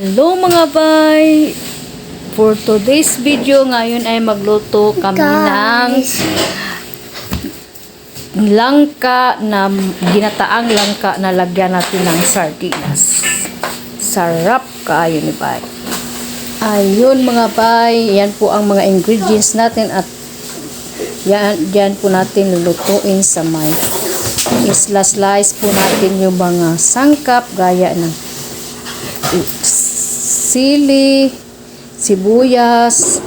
Hello mga bay! For today's video ngayon ay magluto kami ng langka na ginataang langka na lagyan natin ng sardinas. Sarap kayo ni bay. Ayun mga bay, yan po ang mga ingredients natin at yan, yan po natin lulutuin sa may isla-slice po natin yung mga sangkap gaya ng sili, sibuyas,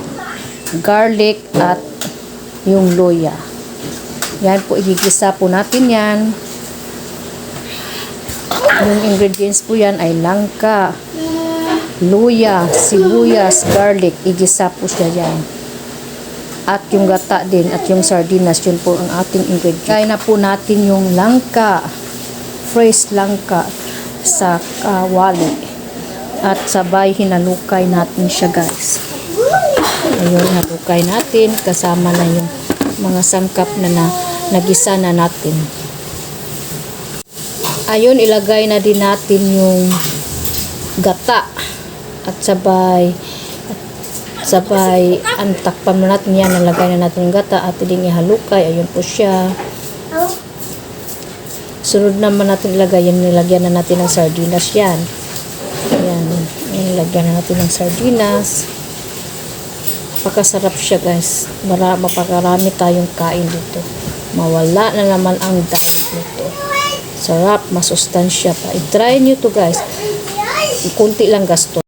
garlic, at yung luya. Yan po, igigisa po natin yan. Yung ingredients po yan ay langka, luya, sibuyas, garlic, igisa po siya yan. At yung gata din, at yung sardinas, yun po ang ating ingredients. Kaya na po natin yung langka, fresh langka sa kawali. At sabay hinalukay natin siya guys. Ayun, halukay natin. Kasama na yung mga sangkap na, na nagisa na natin. Ayun, ilagay na din natin yung gata. At sabay at sabay antakpan mo natin yan. Nalagay na natin yung gata at din ihalukay. Ayun po siya. Sunod naman natin ilagay yan. Nilagyan na natin ng sardinas yan. Ayan. Nilagyan na natin ng sardinas. Pakasarap siya guys. Mara, mapakarami tayong kain dito. Mawala na naman ang diet nito. Sarap, masustansya pa. I-try nyo to guys. Kunti lang gasto.